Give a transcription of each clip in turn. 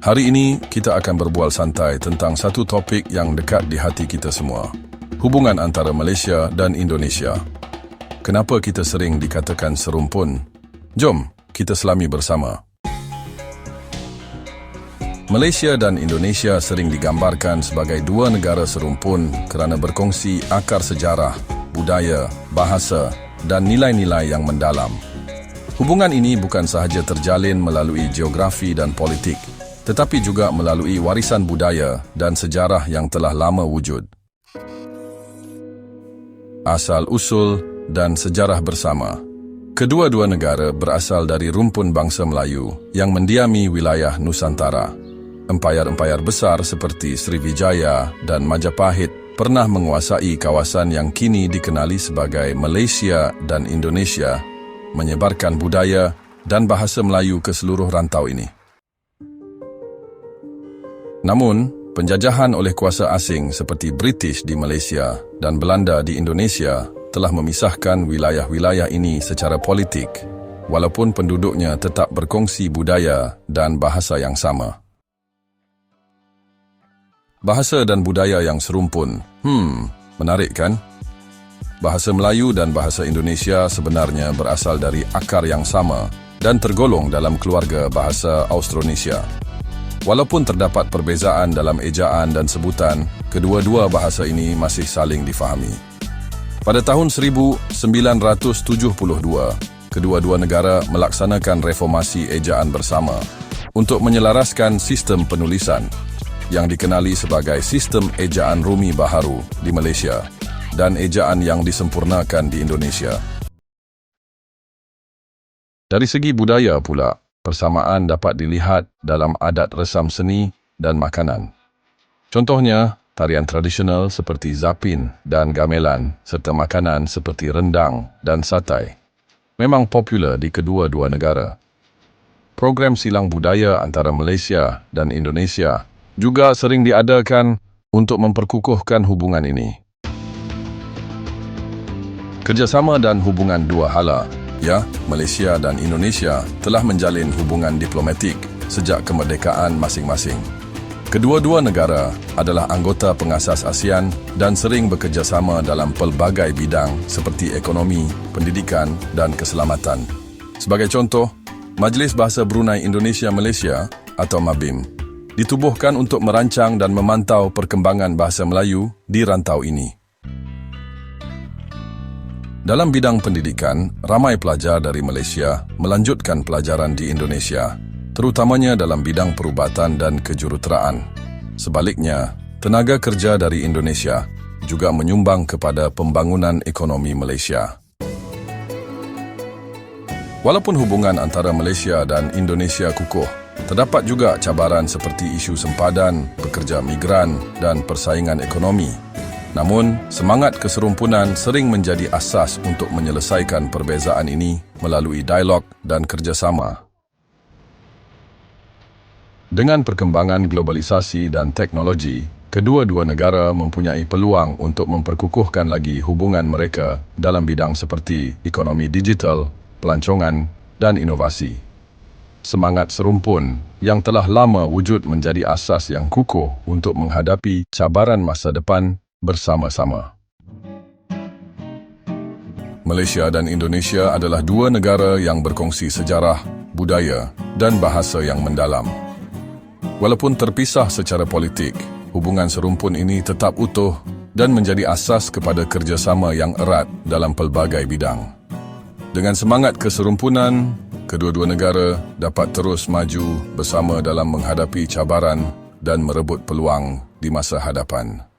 Hari ini kita akan berbual santai tentang satu topik yang dekat di hati kita semua. Hubungan antara Malaysia dan Indonesia. Kenapa kita sering dikatakan serumpun? Jom kita selami bersama. Malaysia dan Indonesia sering digambarkan sebagai dua negara serumpun kerana berkongsi akar sejarah, budaya, bahasa dan nilai-nilai yang mendalam. Hubungan ini bukan sahaja terjalin melalui geografi dan politik, tetapi juga melalui warisan budaya dan sejarah yang telah lama wujud. Asal-usul dan sejarah bersama Kedua-dua negara berasal dari rumpun bangsa Melayu yang mendiami wilayah Nusantara. Empayar-empayar besar seperti Sriwijaya dan Majapahit pernah menguasai kawasan yang kini dikenali sebagai Malaysia dan Indonesia, menyebarkan budaya dan bahasa Melayu ke seluruh rantau ini. Namun, penjajahan oleh kuasa asing seperti British di Malaysia dan Belanda di Indonesia telah memisahkan wilayah-wilayah ini secara politik, walaupun penduduknya tetap berkongsi budaya dan bahasa yang sama. Bahasa dan budaya yang serumpun. Hmm, menarik kan? Bahasa Melayu dan bahasa Indonesia sebenarnya berasal dari akar yang sama dan tergolong dalam keluarga bahasa Austronesia. Walaupun terdapat perbezaan dalam ejaan dan sebutan, kedua-dua bahasa ini masih saling difahami. Pada tahun 1972, kedua-dua negara melaksanakan reformasi ejaan bersama untuk menyelaraskan sistem penulisan yang dikenali sebagai Sistem Ejaan Rumi Baharu di Malaysia dan ejaan yang disempurnakan di Indonesia. Dari segi budaya pula, persamaan dapat dilihat dalam adat resam seni dan makanan. Contohnya, tarian tradisional seperti zapin dan gamelan serta makanan seperti rendang dan satai memang popular di kedua-dua negara. Program silang budaya antara Malaysia dan Indonesia juga sering diadakan untuk memperkukuhkan hubungan ini. Kerjasama dan hubungan dua hala Ya, Malaysia dan Indonesia telah menjalin hubungan diplomatik sejak kemerdekaan masing-masing. Kedua-dua negara adalah anggota pengasas ASEAN dan sering bekerjasama dalam pelbagai bidang seperti ekonomi, pendidikan dan keselamatan. Sebagai contoh, Majlis Bahasa Brunei Indonesia Malaysia atau MABIM ditubuhkan untuk merancang dan memantau perkembangan bahasa Melayu di rantau ini. Dalam bidang pendidikan, ramai pelajar dari Malaysia melanjutkan pelajaran di Indonesia, terutamanya dalam bidang perubatan dan kejuruteraan. Sebaliknya, tenaga kerja dari Indonesia juga menyumbang kepada pembangunan ekonomi Malaysia. Walaupun hubungan antara Malaysia dan Indonesia kukuh, terdapat juga cabaran seperti isu sempadan, pekerja migran dan persaingan ekonomi Namun, semangat keserumpunan sering menjadi asas untuk menyelesaikan perbezaan ini melalui dialog dan kerjasama. Dengan perkembangan globalisasi dan teknologi, kedua-dua negara mempunyai peluang untuk memperkukuhkan lagi hubungan mereka dalam bidang seperti ekonomi digital, pelancongan dan inovasi. Semangat serumpun yang telah lama wujud menjadi asas yang kukuh untuk menghadapi cabaran masa depan bersama-sama. Malaysia dan Indonesia adalah dua negara yang berkongsi sejarah, budaya dan bahasa yang mendalam. Walaupun terpisah secara politik, hubungan serumpun ini tetap utuh dan menjadi asas kepada kerjasama yang erat dalam pelbagai bidang. Dengan semangat keserumpunan, kedua-dua negara dapat terus maju bersama dalam menghadapi cabaran dan merebut peluang di masa hadapan.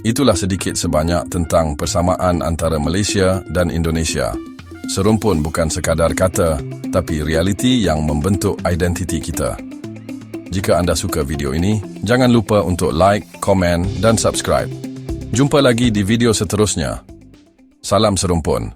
Itulah sedikit sebanyak tentang persamaan antara Malaysia dan Indonesia. Serumpun bukan sekadar kata, tapi realiti yang membentuk identiti kita. Jika anda suka video ini, jangan lupa untuk like, komen dan subscribe. Jumpa lagi di video seterusnya. Salam serumpun.